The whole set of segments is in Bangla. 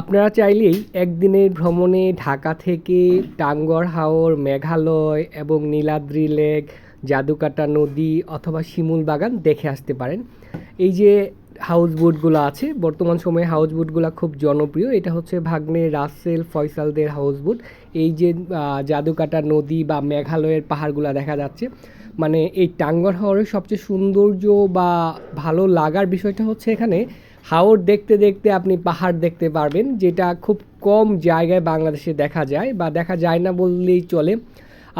আপনারা চাইলেই একদিনের ভ্রমণে ঢাকা থেকে টাঙ্গর হাওর, মেঘালয় এবং নীলাদ্রি লেক, জাদুকাটা নদী অথবা শিমুল বাগান দেখে আসতে পারেন। এই যে হাউস বোটগুলো আছে, বর্তমান সময়ে হাউস বোটগুলো খুব জনপ্রিয়। এটা হচ্ছে ভাগ্নে রাসেল ফয়সালদের হাউস বোট। এই যে জাদুকাটা নদী বা মেঘালয়ের পাহাড়গুলো দেখা যাচ্ছে। মানে এই টাঙ্গর হাওরের সবচেয়ে সৌন্দর্য বা ভালো লাগার বিষয়টা হচ্ছে এখানে হাওর দেখতে দেখতে আপনি পাহাড় দেখতে পারবেন, যেটা খুব কম জায়গায় বাংলাদেশে দেখা যায় বা দেখা যায় না বললেই চলে।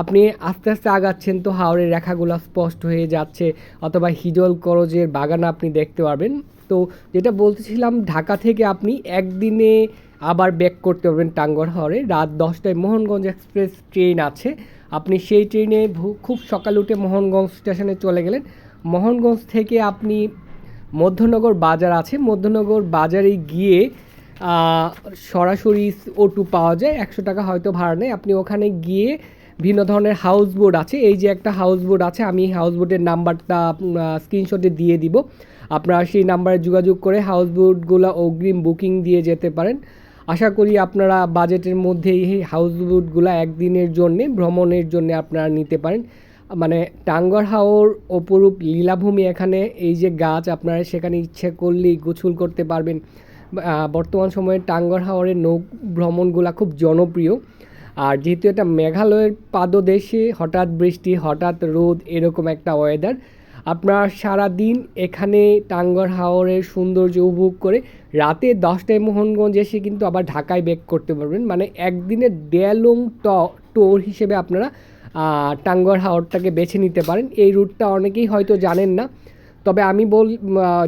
আপনি আস্তে আস্তে আগাচ্ছেন তো হাওরের রেখাগুলো স্পষ্ট হয়ে যাচ্ছে, অথবা হিজল করজের বাগান আপনি দেখতে পারবেন। তো যেটা বলতেছিলাম, ঢাকা থেকে আপনি একদিনে আবার ব্যাক করতে পারবেন টাঙ্গর হাওরে। রাত দশটায় মোহনগঞ্জ এক্সপ্রেস ট্রেন আছে। আপনি সেই ট্রেনে খুব সকালে উঠে মোহনগঞ্জ স্টেশনে চলে গেলেন। মোহনগঞ্জ থেকে আপনি মধ্যনগর বাজার আছে। মধ্যনগর বাজারে গিয়ে সরাসরি অটো পাওয়া যায়। একশো টাকা হয়তো ভাড়া নেয়। আপনি ওখানে গিয়ে ভিন্ন ধরনের হাউস বোট আছে। এই যে একটা হাউস বোট আছে, আমি হাউস বোটের নাম্বারটা স্ক্রিনশটে দিয়ে দিব। আপনারা সেই নাম্বারে যোগাযোগ করে হাউস বোটগুলো অগ্রিম বুকিং দিয়ে যেতে পারেন। আশা করি আপনারা বাজেটের মধ্যে এই হাউস বোটগুলো একদিনের জন্যে, ভ্রমণের জন্য আপনারা নিতে পারেন। মানে টাঙ্গর হাওর অপরূপ লীলাভূমি এখানে, এই যে গাছ আপনারা সেখানে ইচ্ছে করলেই গোছুল করতে পারবেন। বর্তমান সময়ে টাঙ্গর হাওরের নৌ ভ্রমণগুলো খুব জনপ্রিয়। আর যেহেতু এটা মেঘালয়ের পাদদেশে, হঠাৎ বৃষ্টি, হঠাৎ রোদ, এরকম একটা ওয়েদার আপনারা সারাদিন এখানে টাঙ্গর হাওরের সৌন্দর্য উপভোগ করে রাতে দশটায় মোহনগঞ্জ এসে কিন্তু আবার ঢাকায় ব্যাক করতে পারবেন। মানে একদিনের ডেলং টোর হিসেবে আপনারা টাঙ্গর হাওরটাকে বেছে নিতে পারেন। এই রুটটা অনেকেই হয়তো জানেন না। তবে আমি বল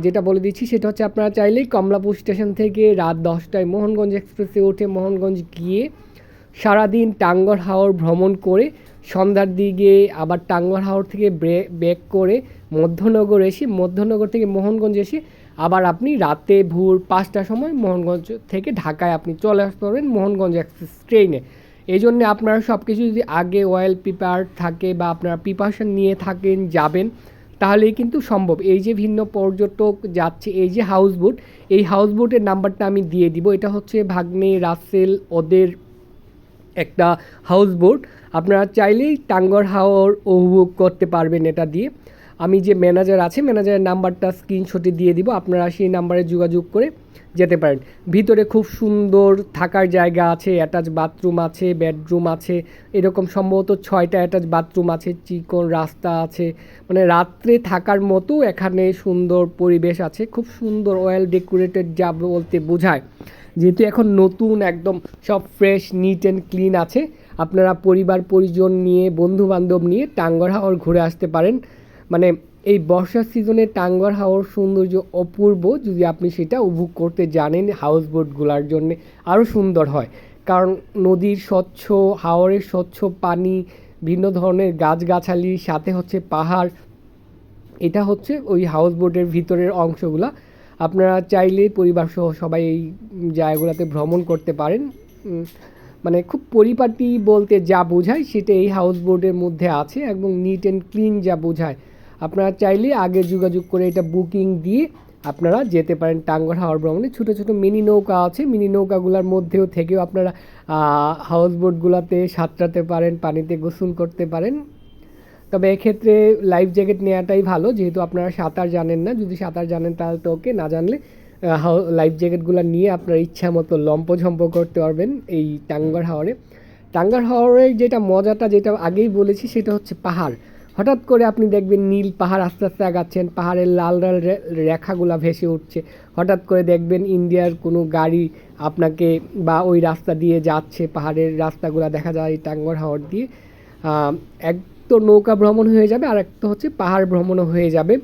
যেটা বলে দিচ্ছি সেটা হচ্ছে আপনারা চাইলেই কমলাপুর স্টেশন থেকে রাত দশটায় মোহনগঞ্জ এক্সপ্রেসে উঠে মোহনগঞ্জ গিয়ে সারাদিন টাঙ্গর হাওর ভ্রমণ করে সন্ধ্যার দিকে আবার টাঙ্গর হাওর থেকে ব্রেক করে মধ্যনগর এসে, মধ্যনগর থেকে মোহনগঞ্জ এসে আবার আপনি রাতে ভোর পাঁচটার সময় মোহনগঞ্জ থেকে ঢাকায় আপনি চলে আসতে পারবেন মোহনগঞ্জ এক্সপ্রেস ট্রেনে এই জন্যে আপনারা সব কিছু যদি আগে অয়েল প্রিপার থাকে বা আপনারা প্রিপারেশন নিয়ে থাকেন, যাবেন, তাহলেই কিন্তু সম্ভব। এই যে ভিন্ন পর্যটক যাচ্ছে, এই যে হাউস বোট এই হাউস বোটের নাম্বারটা আমি দিয়ে দিব। এটা হচ্ছে ভাগ্নে রাসেল ওদের একটা হাউস বোট আপনারা চাইলেই টাঙ্গর হাওর উপভোগ করতে পারবেন এটা দিয়ে। আমি যে ম্যানেজার আছে ম্যানেজারের নাম্বারটা স্ক্রিনশটে দিয়ে দিব। আপনারা সেই নাম্বারে যোগাযোগ করে যেতে পারেন। ভিতরে খুব সুন্দর থাকার জায়গা আছে অ্যাটাচ বাথরুম আছে বেডরুম আছে, এরকম সম্ভবত ছয়টা অ্যাটাচ বাথরুম আছে, চিকন রাস্তা আছে। মানে রাত্রে থাকার মতো এখানে সুন্দর পরিবেশ আছে, খুব সুন্দর ওয়েল ডেকোরেটেড যা বলতে বোঝায়। যেহেতু এখন নতুন একদম সব ফ্রেশ নিট অ্যান্ড ক্লিন আছে, আপনারা পরিবার পরিজন নিয়ে বন্ধু বান্ধব নিয়ে টাঙ্গর হাওর ঘুরে আসতে পারেন। মানে এই বর্ষার সিজনে টাঙ্গর হাওর সৌন্দর্য অপূর্ব। যদি আপনি সেটা উপভোগ করতে জানেন হাউস বোটগুলোর জন্য আরও সুন্দর হয়। কারণ নদীর স্বচ্ছ, হাওরের স্বচ্ছ পানি, ভিন্ন ধরনের গাছগাছালি, সাথে হচ্ছে পাহাড়, এটা হচ্ছে ওই হাউস বোটের ভিতরের অংশগুলা। আপনারা চাইলে পরিবার সহ সবাই এই জায়গাগুলোতে ভ্রমণ করতে পারেন। মানে খুব পরিপাটি বলতে যা বোঝায় সেটা এই হাউস বোটের মধ্যে আছে এবং নিট অ্যান্ড ক্লিন যা বোঝায়। আপনারা চাইলে আগে যোগাযোগ করে এটা বুকিং দিয়ে আপনারা যেতে পারেন টাঙ্গর হাওর ভ্রমণে। ছোটো ছোটো মিনি নৌকা আছে। মিনি নৌকাগুলোর মধ্যেও থেকেও আপনারা হাউস বোটগুলোতে সাঁতরাতে পারেন, পানিতে গোসল করতে পারেন। তবে এক্ষেত্রে লাইফ জ্যাকেট নেওয়াটাই ভালো, যেহেতু আপনারা সাঁতার জানেন না। যদি সাঁতার জানেন তাহলে তো ওকে, না জানলে লাইফ জ্যাকেটগুলো নিয়ে আপনার ইচ্ছা মতো লম্পঝম্প করতে পারবেন এই টাঙ্গার হাওরে টাঙ্গার হাওরের যেটা মজাটা, যেটা আগেই বলেছি, সেটা হচ্ছে পাহাড়। হঠাৎ করে আপনি দেখবেন নীল পাহাড় আস্তে আস্তে আগাচ্ছেন, পাহাড়ের লাল লাল রেখাগুলা ভেসে উঠছে। হঠাৎ করে দেখবেন ইন্ডিয়ার কোনো গাড়ি আপনাকে বা ওই রাস্তা দিয়ে যাচ্ছে, পাহাড়ের রাস্তাগুলো দেখা যায় টাঙ্গর হাওর দিয়ে। এক তো নৌকা ভ্রমণ হয়ে যাবে, আর একটা হচ্ছে পাহাড় ভ্রমণও হয়ে যাবে।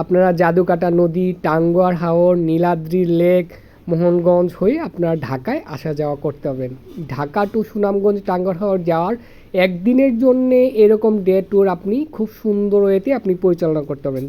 আপনারা জাদুকাটা নদী টাঙ্গুয়ার হাওর নীলাদ্রি লেক মোহনগঞ্জ হয়ে আপনারা ঢাকায় আসা যাওয়া করতে পারবেন ঢাকা টু সুনামগঞ্জ টাঙ্গুয়ার হাওর যাওয়ার একদিনের জন্যে এরকম ডে ট্যুর আপনি খুব সুন্দর ওয়েতে আপনি পরিচালনা করতে পারবেন।